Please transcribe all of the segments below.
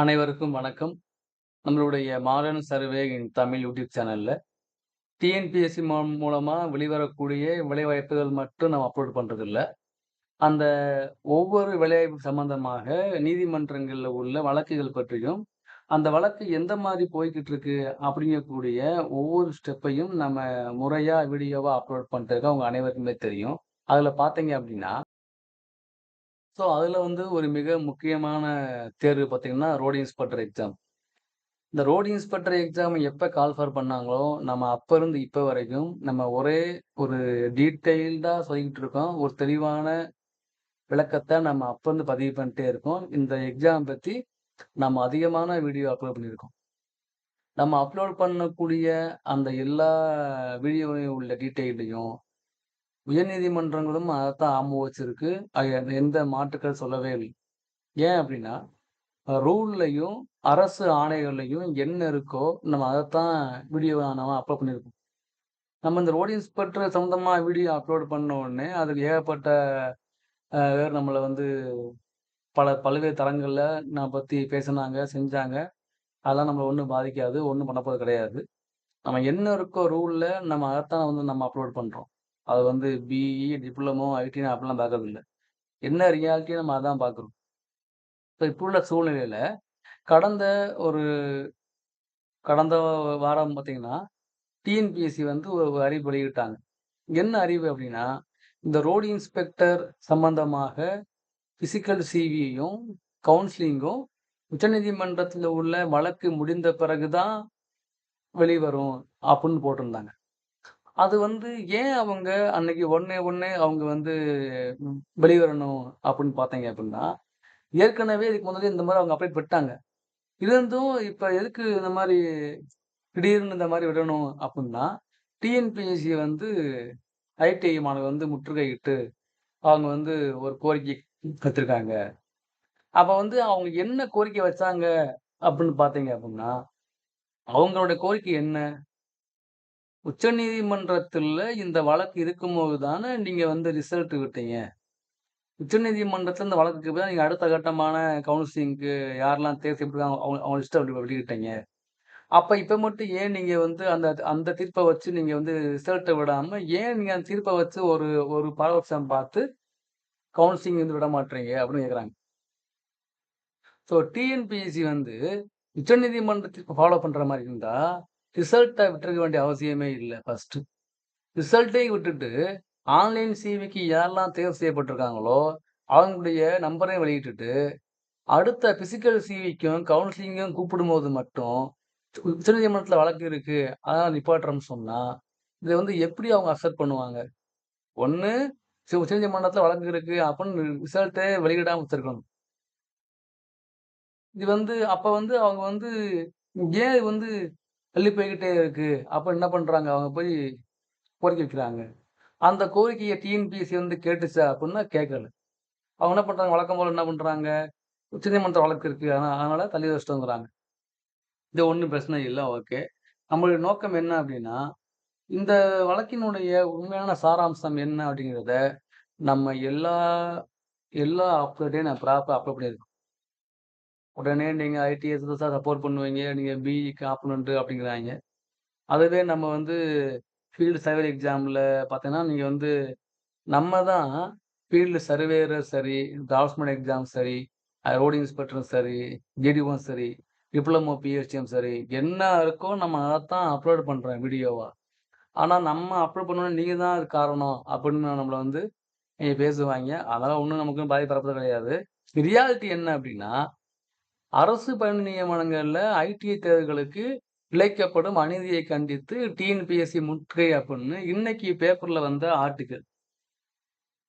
அனைவருக்கும் வணக்கம். நம்மளுடைய modern survey in Tamil YouTube சேனலில் டிஎன்பிஎஸ்சி மூ வெளிவரக்கூடிய வேலைவாய்ப்புகள் மட்டும் நம்ம அப்லோட் பண்ணுறதில்ல அந்த ஒவ்வொரு வேலைவாய்ப்பு சம்மந்தமாக நீதிமன்றங்களில் உள்ள வழக்குகள் பற்றியும், அந்த வழக்கு எந்த மாதிரி போய்கிட்டு இருக்கு அப்படிங்கக்கூடிய ஒவ்வொரு ஸ்டெப்பையும் நம்ம முறையாக வீடியோவாக அப்லோட் பண்ணுறதுக்கு அவங்க அனைவருக்குமே தெரியும். அதில் பார்த்தீங்க அப்படின்னா ஸோ, அதில் வந்து ஒரு மிக முக்கியமான தேர்வு பார்த்தீங்கன்னா, ரோடு இன்ஸ்பெக்டர் எக்ஸாம். இந்த ரோடு இன்ஸ்பெக்டர் எக்ஸாம் எப்போ கால்ஃபர் பண்ணாங்களோ, நம்ம அப்போ இருந்து இப்போ வரைக்கும் நம்ம ஒரே ஒரு டீட்டெயில்டாக சொல்லிக்கிட்டு இருக்கோம். ஒரு தெளிவான விளக்கத்தை நம்ம அப்போருந்து பதிவு பண்ணிட்டே இருக்கோம். இந்த எக்ஸாம் பற்றி நம்ம அதிகமான வீடியோ அப்லோட் பண்ணியிருக்கோம். நம்ம அப்லோட் பண்ணக்கூடிய அந்த எல்லா வீடியோவையும் உள்ள டீட்டெயிலையும் உயர்நீதிமன்றங்களும் அதத்தான் ஆமோதிச்சிருக்கு. அது எந்த மாற்றுக்கள் சொல்லவே இல்லை ஏன் அப்படின்னா, ரூல்லையும் அரசு ஆணைகள்லையும் என்ன இருக்கோ, நம்ம அதைத்தான் வீடியோ நம்ம அப்லோட் பண்ணியிருக்கோம். நம்ம இந்த ரோடு இன்ஸ்பெக்டர் சம்மந்தமாக வீடியோ அப்லோட் பண்ண உடனே, அதுக்கு ஏகப்பட்ட வேறு பேர் வந்து பல பல்வேறு தரங்களில் நான் பற்றி பேசுனாங்க, செஞ்சாங்க. அதெல்லாம் நம்மளை ஒன்றும் பாதிக்காது. ஒன்றும் பண்ணப்போது கிடையாது. நம்ம என்ன இருக்கோ ரூலில் நம்ம அதைத்தான் வந்து நம்ம அப்லோட் பண்ணுறோம் அது வந்து பிஇ, டிப்ளமோ, ஐடின்னு அப்படிலாம் பார்க்கறதில்ல. என்ன ரியாலிட்டியும் நம்ம அதான் பார்க்குறோம். இப்போ இப்போ உள்ள சூழ்நிலையில, கடந்த ஒரு கடந்த வாரம் பார்த்தீங்கன்னா, டிஎன்பிஎஸ்சி வந்து ஒரு அறிவு வெளியிட்டாங்க. என்ன அறிவு அப்படின்னா, இந்த ரோடு இன்ஸ்பெக்டர் சம்பந்தமாக ஃபிசிக்கல் சிவியையும், கவுன்சிலிங்கும் உச்சநீதிமன்றத்தில் உள்ள வழக்கு முடிந்த பிறகு தான் வெளிவரும் அப்படின்னு போட்டிருந்தாங்க. அது வந்து ஏன் அவங்க அன்னைக்கு ஒன்னே ஒன்னே அவங்க வந்து வெளிவரணும் அப்படின்னு பார்த்தீங்க அப்படின்னா, ஏற்கனவே இதுக்கு முதல்ல இந்த மாதிரி அவங்க அப்டேட் விட்டாங்க. இருந்தும் இப்ப எதுக்கு இந்த மாதிரி திடீர்னு இந்த மாதிரி விடணும் அப்படின்னா, டிஎன்பிஎஸ்சி வந்து ஐடிஐ மாணவர்கள் வந்து முற்றுகையிட்டு, அவங்க வந்து ஒரு கோரிக்கை வச்சிருக்காங்க. அப்ப வந்து அவங்க என்ன கோரிக்கை வச்சாங்க அப்படின்னு பார்த்தீங்க அப்படின்னா, அவங்களோட கோரிக்கை என்ன? உச்சநீதிமன்றத்தில இந்த வழக்கு இருக்கும்போது தானே நீங்கள் வந்து ரிசல்ட் விட்டீங்க. உச்சநீதிமன்றத்தில் இந்த வழக்குக்கு தான் நீங்கள் அடுத்த கட்டமான கவுன்சிலிங்க்கு யாரெல்லாம் தேர்வு செய்யப்பட்டிருக்காங்க அவங்க அவங்க இஷ்டம் அப்படி வெளியிட்டீங்க. அப்போ இப்போ மட்டும் ஏன் நீங்கள் வந்து அந்த அந்த தீர்ப்பை வச்சு நீங்கள் வந்து ரிசல்ட்டை விடாமல் ஏன் நீங்கள் அந்த தீர்ப்பை வச்சு ஒரு ஒரு பாரபட்சம் பார்த்து கவுன்சிலிங் வந்து விட மாட்றீங்க அப்படின்னு கேட்குறாங்க. ஸோ டிஎன்பிஎஸ்சி வந்து உச்சநீதிமன்ற தீர்ப்ப ஃபாலோ பண்ணுற மாதிரி இருந்தால் ரிசல்ட்டை விட்டுருக்க வேண்டிய அவசியமே இல்லை ஃபஸ்ட்டு ரிசல்ட்டையும் விட்டுட்டு, ஆன்லைன் சிவிக்கு யாரெல்லாம் தேர்வு செய்யப்பட்டிருக்காங்களோ, அவங்களுடைய நம்பரையும் வெளியிட்டுட்டு, அடுத்த பிசிக்கல் சிவிக்கும், கவுன்சிலிங்கும் கூப்பிடும்போது மட்டும், உச்சநீதிமன்றத்தில் வழக்கு இருக்கு. அதான் நிப்பாட்டுறோம்னு சொன்னால் இதை வந்து எப்படி அவங்க அக்செப்ட் பண்ணுவாங்க? ஒன்று சி உச்சநீதிமன்றத்தில வழக்கு இருக்கு அப்படின்னு ரிசல்ட்டே வெளியிடாம வச்சிருக்கணும். இது வந்து அப்போ வந்து அவங்க வந்து ஏன் இது வந்து தள்ளி போய்கிட்டே இருக்கு? அப்போ என்ன பண்ணுறாங்க அவங்க போய் கோரிக்கை வைக்கிறாங்க. அந்த கோரிக்கையை டிஎன்பிஎஸ்சி வந்து கேட்டுச்சா அப்படின்னா கேட்கல. அவங்க என்ன பண்ணுறாங்க வழக்கம் போல என்ன பண்ணுறாங்க உச்சநீதிமன்ற வழக்கு இருக்குது ஆனால் அதனால் தள்ளி வச்சுட்டோங்கிறாங்க. இது ஒன்றும் பிரச்சனை இல்லை ஓகே. நம்மளுடைய நோக்கம் என்ன அப்படின்னா, இந்த வழக்கினுடைய உண்மையான சாராம்சம் என்ன அப்படிங்கிறத, நம்ம எல்லா எல்லா அப்டேட்டையும் நான் ப்ராப்பராக அப்லோட் பண்ணியிருக்கோம். உடனே நீங்கள் ஐடிஎஸ் தான் சப்போர்ட் பண்ணுவீங்க. நீங்கள் பிஇ காம்பனன்ட் அப்படிங்கிறாங்க அதுவே நம்ம வந்து ஃபீல்டு சர்வே எக்ஸாமில் பார்த்தீங்கன்னா, நீங்கள் வந்து நம்ம தான் ஃபீல்டு சர்வேயரும் சரி, டிராஃப்ட்ஸ்மேன் எக்ஸாம் சரி, ரோடு இன்ஸ்பெக்டரும் சரி, ஜிடிஓம் சரி, டிப்ளமோ, பிஹெச்டியும் சரி, என்ன இருக்கோ நம்ம அதத்தான் அப்லோட் பண்ணுறோம் வீடியோவாக ஆனால் நம்ம அப்லோட் பண்ணோன்னா நீங்கள் தான் அதுக்கு காரணம் அப்படின்னு நம்மளை வந்து நீங்கள் பேசுவாங்க அதெல்லாம் ஒன்றும் நமக்கு பாதிப்பு வரப்போறது கிடையாது. ரியாலிட்டி என்ன அப்படின்னா, அரசு பணி நியமனங்களில் ஐடிஐ தேர்வுகளுக்கு இழைக்கப்படும் அநீதியை கண்டித்து டிஎன்பிஎஸ்சி முற்றுகை அப்படின்னு இன்னைக்கு பேப்பர்ல வந்த ஆர்டிக்கல்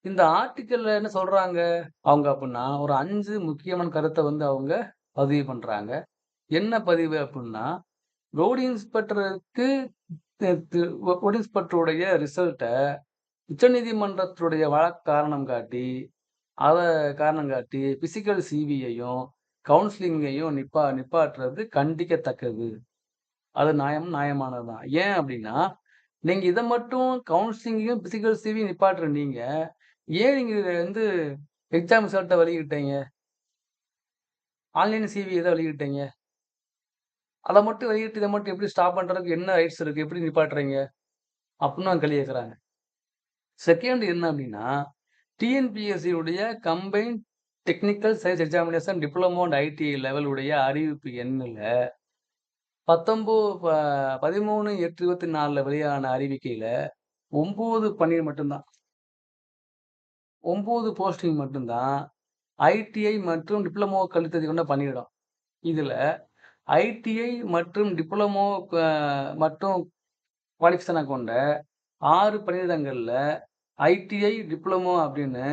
இந்த ஆர்டிக்கிள்ல என்ன சொல்றாங்க? அவங்க அப்படின்னா, ஒரு அஞ்சு முக்கியமான கருத்தை வந்து அவங்க பதிவு பண்றாங்க. என்ன பதிவு அப்படின்னா, ரோடு இன்ஸ்பெக்டருக்கு ரோடு இன்ஸ்பெக்டருடைய ரிசல்ட்டை உச்சநீதிமன்றத்துடைய வழக்கு காரணம் காட்டி, அதை காரணம் காட்டி பிசிக்கல் சிவியையும், கவுன்சிலிங்கையும் நிப்பா நிப்பாட்டுறது கண்டிக்கத்தக்கது. அது நியாயம் நியாயமானது தான். ஏன் அப்படின்னா, நீங்க இதை மட்டும் கவுன்சிலிங்கையும், பிசிக்கல் சிவியும் நிப்பாட்டுற நீங்க, ஏன் நீங்க வந்து எக்ஸாம் சர்ட்டை வெளியிட்டீங்க? ஆன்லைன் சிவி எதை வெளியிட்டீங்க? அதை மட்டும் வெளியிட்டு இதை மட்டும் எப்படி ஸ்டாப் பண்றதுக்கு என்ன ரைட்ஸ் இருக்கு? எப்படி நிப்பாட்டுறீங்க? அப்படின்னு அவங்க கேள்வி கேட்குறாங்க. செகண்ட் என்ன அப்படின்னா டிஎன்பிஎஸ்சியுடைய combine technical science examination diploma and IT level உடைய அறிவிப்பு எண்ணில் 19 ப 13/8/24ல வெளியான அறிவிக்கையில 9 பணி மட்டும் தான். 9 போஸ்டிங் மட்டும் தான் ஐடிஐ மற்றும் டிப்ளமோ கல்வித்தகுதி கொண்ட பணியிடம். இதுல ஐடிஐ மற்றும் டிப்ளமோ க மட்டும் குவாலிஃபிகேஷன கொண்ட ஆறு பணியிடங்கள்ல ஐடிஐ, டிப்ளமோ அப்படின்னு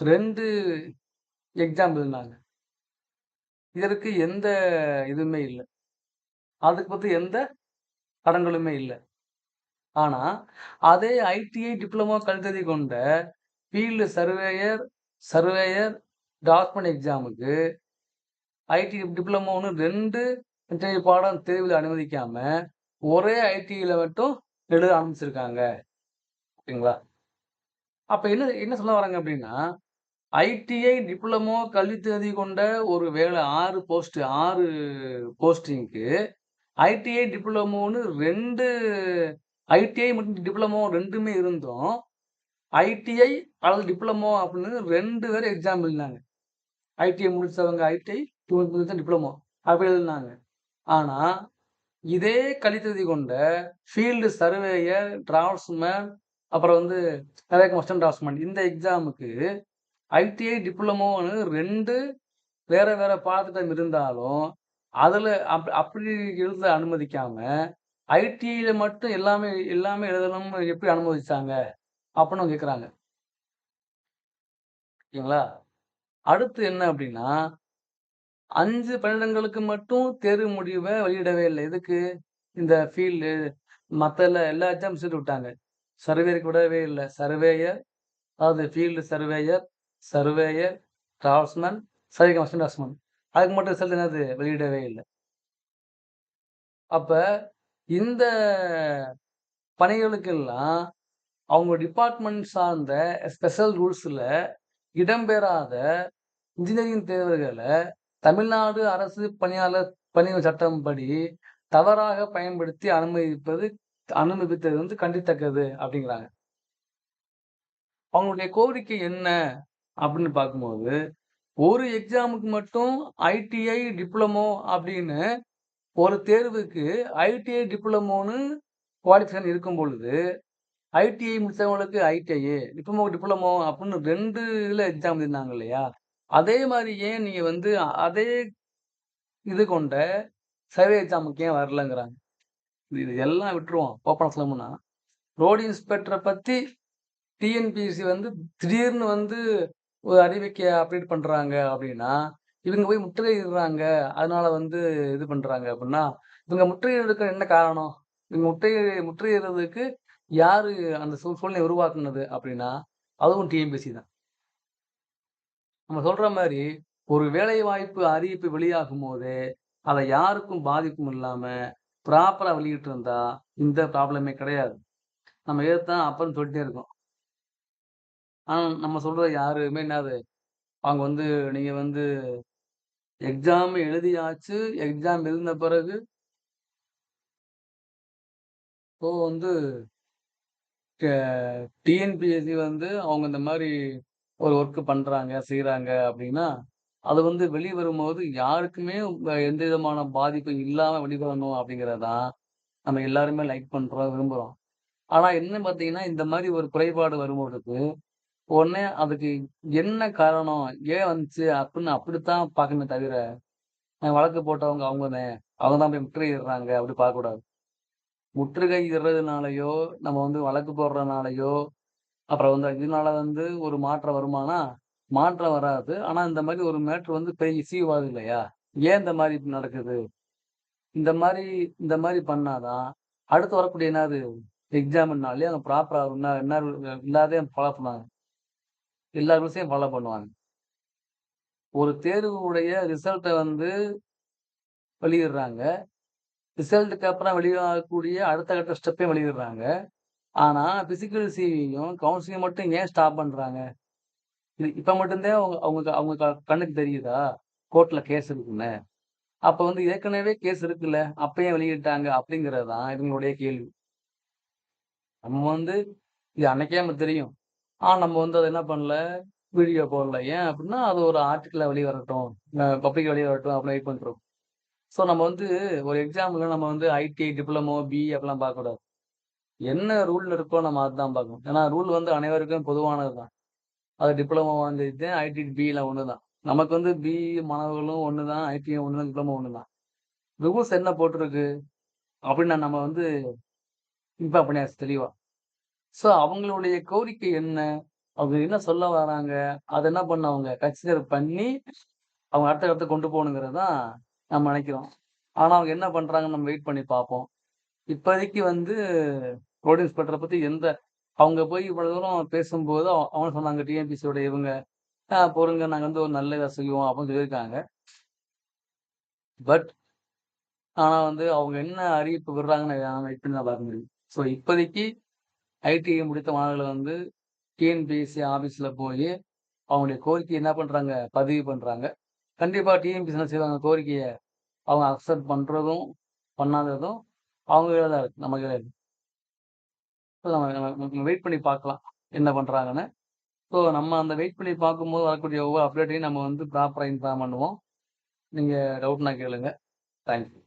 ரெண்டு எக்ஸாம் எழுதுனாங்க. இதற்கு எந்த இதுவுமே இல்லை அதுக்கு பற்றி எந்த படங்களுமே இல்லை ஆனால் அதே ஐடிஐ, டிப்ளமோ கல்வித்தகுதி கொண்ட ஃபீல்டு சர்வேயர், சர்வேயர், டிராஃப்ட்மேன் எக்ஸாமுக்கு ஐடி டிப்ளமோன்னு ரெண்டு பாடம் தேர்வில் அனுமதிக்காம, ஒரே ஐடிஐல மட்டும் எழுத ஆரம்பிச்சிருக்காங்க ஓகேங்களா? அப்போ என்ன என்ன சொல்ல வராங்க அப்படின்னா ஐடிஐ, டிப்ளமோ கல்வித்தகுதி கொண்ட ஒரு வேலை ஆறு போஸ்ட் ஆறு போஸ்டிங்க்கு ஐடிஐ, டிப்ளமோன்னு ரெண்டு ஐடிஐ மற்றும் டிப்ளமோ ரெண்டுமே இருந்தோம் ஐடிஐ அல்லது டிப்ளமோ அப்படின்னு ரெண்டு பேர் எக்ஸாம் எழுதினாங்க. ஐடிஐ முடிச்சவங்க ஐடிஐ, முடிச்சவங்க டிப்ளமோ அப்படி எழுதினாங்க. ஆனால் இதே கலித்தகுதி கொண்ட ஃபீல்டு சர்வேயர், டிராஃப்ட்ஸ்மேன் அப்புறம் வந்து அசிஸ்டன்ட் டிராஃப்ட்ஸ்மேன் இந்த எக்ஸாமுக்கு ஐடிஐ, டிப்ளமோன்னு ரெண்டு வேற வேற பாடத்திட்டம் இருந்தாலும், அதுல அப் அப்படி எழுத அனுமதிக்காம, ஐடிஐயில் மட்டும் எல்லாமே எல்லாமே எழுதணும்னு எப்படி அனுமதிச்சாங்க? அப்படின்னு கேட்குறாங்க. ஓகேங்களா? அடுத்து என்ன அப்படின்னா அஞ்சு பன்னிடங்களுக்கு மட்டும் தேர்வு முடிவை வெளியிடவே இல்ல. எதுக்கு? இந்த ஃபீல்டு மற்ற எல்லா எக்ஸாம் சேர்த்து விட்டாங்க. சர்வேயருக்கு விடவே இல்லை சர்வேயர், அதாவது ஃபீல்டு சர்வேயர், சர்வேயர், டிராவல்ஸ்மேன் சர்வே கம் அசிஸ்டன்ட் டிராஃப்ட்ஸ்மேன் அதுக்கு மட்டும் ரிசல்ட் என்னது? வெளியிடவே இல்ல. அப்ப இந்த பணிகளுக்கெல்லாம் அவங்க டிபார்ட்மெண்ட் சார்ந்த ஸ்பெஷல் ரூல்ஸ்ல இடம்பெறாத இன்ஜினியரிங் தேர்வுகள தமிழ்நாடு அரசு பணியாளர் பணி சட்டம் படி தவறாக பயன்படுத்தி அனுமதிப்பது அனுமதித்தது வந்து கண்டித்தக்கது அப்படிங்கிறாங்க அவங்களுடைய கோரிக்கை என்ன? அப்படின்னு பார்க்கும்போது, ஒரு எக்ஸாமுக்கு மட்டும் ஐடிஐ, டிப்ளமோ அப்படின்னு ஒரு தேர்வுக்கு ஐடிஐ, டிப்ளமோன்னு குவாலிஃபிகேஷன் இருக்கும் பொழுது, ஐடிஐ முடித்தவங்களுக்கு ஐடிஐ, டிப்ளமோ டிப்ளமோ அப்படின்னு ரெண்டு இதில் எக்ஸாம் எழுதினாங்க இல்லையா? அதே மாதிரி ஏன் நீங்கள் வந்து அதே இது கொண்ட சர்வே எக்ஸாமுக்கு ஏன் வரலங்கிறாங்க. இது எல்லாம் விட்டுருவோம். ஓப்பனா சொல்லணும்னா, ரோடு இன்ஸ்பெக்டரை பற்றி டிஎன்பிஎஸ்சி வந்து திடீர்னு வந்து ஒரு அறிவிக்கைய அப்டேட் பண்றாங்க அப்படின்னா இவங்க போய் முற்றுகையிடுறாங்க. அதனால வந்து இது பண்றாங்க அப்படின்னா இவங்க முற்றுகையிடுறதுக்கு என்ன காரணம்? இவங்க முற்றுகை முற்றுகையிடுறதுக்கு யாரு அந்த சூ சூழ்நிலைய உருவாக்குனது அப்படின்னா அதுவும் டிஎம்பிசி தான். நம்ம சொல்ற மாதிரி ஒரு வேலைவாய்ப்பு அறிவிப்பு வெளியாகும் போது அத யாருக்கும் பாதிப்பும் இல்லாம, ப்ராப்பரா இருந்தால் இந்த ப்ராப்ளமே கிடையாது. நம்ம எதுத்தான் அப்புறம் சொல்லிட்டே இருக்கோம். ஆனா, நம்ம சொல்றது யாருமே என்னது, அவங்க வந்து நீங்க வந்து எக்ஸாம் எழுதியாச்சு. எக்ஸாம் எழுந்த பிறகு இப்போ வந்து டிஎன்பிஎஸ்சி வந்து அவங்க இந்த மாதிரி ஒரு ஒர்க் பண்றாங்க, செய்கிறாங்க அப்படின்னா அது வந்து வெளியே வரும்போது யாருக்குமே எந்த விதமான பாதிப்பும் இல்லாம வெளிவரணும் அப்டிங்கிறது தான், நம்ம எல்லாருமே லைக் பண்றோம், விரும்புறோம். ஆனா என்ன பார்த்தீங்கன்னா, இந்த மாதிரி ஒரு குறைபாடு வரும்பொழுது, உடனே அதுக்கு என்ன காரணம்? ஏன் வந்துச்சு? அப்படின்னு அப்படித்தான் பார்க்கணுமே தவிர, வழக்கு போட்டவங்க அவங்க தான். அவங்க தான் போய் முற்றுகையிடுறாங்க அப்படி பார்க்கக்கூடாது. முற்றுகையிடுறதுனாலயோ, நம்ம வந்து வழக்கு போடுறதுனாலயோ, அப்புறம் வந்து இதனால வந்து ஒரு மாற்றம் வருமானா? மாற்றம் வராது. ஆனால் இந்த மாதிரி ஒரு மேட்ரு வந்து பெரிய இஷ்யூ ஆகுது இல்லையா? ஏன் இந்த மாதிரி நடக்குது? இந்த மாதிரி இந்த மாதிரி பண்ணாதான் அடுத்து வரக்கூடிய என்னது எக்ஸாம்னாலே அவங்க ப்ராப்பராக என்ன என்ன இல்லாதே ஃபாலோ பண்ணாங்க எல்லா ரூல்ஸையும் ஃபாலோ பண்ணுவாங்க. ஒரு தேர்வுடைய ரிசல்ட்டை வந்து வெளியிடுறாங்க. ரிசல்ட்டுக்கு அப்புறம் வெளியாகக்கூடிய அடுத்த கட்ட ஸ்டெப்பையும் வெளியிடுறாங்க. ஆனா, பிசிக்கல் சிவியும், கவுன்சிலிங் மட்டும் ஏன் ஸ்டாப் பண்றாங்க? இது இப்போ மட்டும்தான் அவங்க அவங்க அவங்க க கண்ணுக்கு தெரியுதா? கோர்ட்ல கேஸ் இருக்குன்னு அப்போ வந்து ஏற்கனவே கேஸ் இருக்குல்ல. அப்பயே வெளியிட்டாங்க? அப்படிங்கிறது தான் இவங்களுடைய கேள்வி. நம்ம வந்து இது அன்னைக்கே நம்ம தெரியும். ஆனால் நம்ம வந்து அதை என்ன பண்ணல, வீடியோ போடல. ஏன் அப்படின்னா, அது ஒரு ஆர்டிக்கலாக வெளியே வரட்டும். பப்ளிக் வெளியே வரட்டும் அப்படின்னு வெயிட் பண்ணுறோம் ஸோ நம்ம வந்து ஒரு எக்ஸாம்பிள் நம்ம வந்து ஐடிஐ, டிப்ளமோ, பி அப்படிலாம் பார்க்கக்கூடாது. என்ன ரூல் இருக்கோ நம்ம அதுதான் பார்க்கணும். ஏன்னா ரூல் வந்து அனைவருக்கும் பொதுவானது தான். அது டிப்ளமோ வந்து ஐடி, பியில் ஒன்று தான். நமக்கு வந்து பிஇ மாணவர்களும் ஒன்று தான். ஐடியும் ஒன்று தான். டிப்ளமோ ஒன்று தான். ரூல்ஸ் என்ன போட்டிருக்கு? அப்படின்னு நம்ம வந்து இன்ஃபார்ம் பண்ணியாச்சு தெளிவாக ஸோ அவங்களுடைய கோரிக்கை என்ன? அவங்க என்ன சொல்ல வராங்க? அத என்ன பண்ண அவங்க கன்சிடர் பண்ணி, அவங்க அடுத்த கட்டத்துக்கு கொண்டு போகணுங்கிறது தான் நம்ம நினைக்கிறோம். ஆனா அவங்க என்ன பண்றாங்கன்னு நம்ம வெயிட் பண்ணி பார்ப்போம். இப்போதைக்கு வந்து ரோட் இன்ஸ்பெக்டர பத்தி எந்த அவங்க போய் இவ்வளவு தூரம் பேசும்போது அவங்க சொன்னாங்க டிஎன்பிசியோட இவங்க, பொருங்க பொறுங்க நாங்க வந்து ஒரு நல்ல இத செய்வோம்" அப்படின்னு சொல்லியிருக்காங்க. பட் ஆனா வந்து அவங்க என்ன அறிவிப்பு விடுறாங்கன்னு வெயிட் பண்ணி தான் பார்க்க முடியும். ஸோ இப்போதைக்கு ஐடிஐ முடித்த மாணவர்கள் வந்து டிஎன்பிஎஸ்சி ஆஃபீஸ்ல போய் அவங்களுடைய கோரிக்கை என்ன பண்றாங்க? பதிவு பண்றாங்க. கண்டிப்பாக டிஎன்பிஎஸ்சியில் செய்வாங்க? கோரிக்கையை அவங்க அக்செப்ட் பண்றதும், பண்ணாததும் அவங்க தான் இருக்குது நம்ம நம்ம நம்ம வெயிட் பண்ணி பார்க்கலாம். என்ன பண்றாங்கன்னு. ஸோ நம்ம அந்த வெயிட் பண்ணி பார்க்கும்போது வரக்கூடிய ஒவ்வொரு அப்டேட்டையும் நம்ம வந்து ப்ராப்பராக இன்ஃபார்ம் பண்ணுவோம். நீங்கள் டவுட்னா கேளுங்க. Thank you.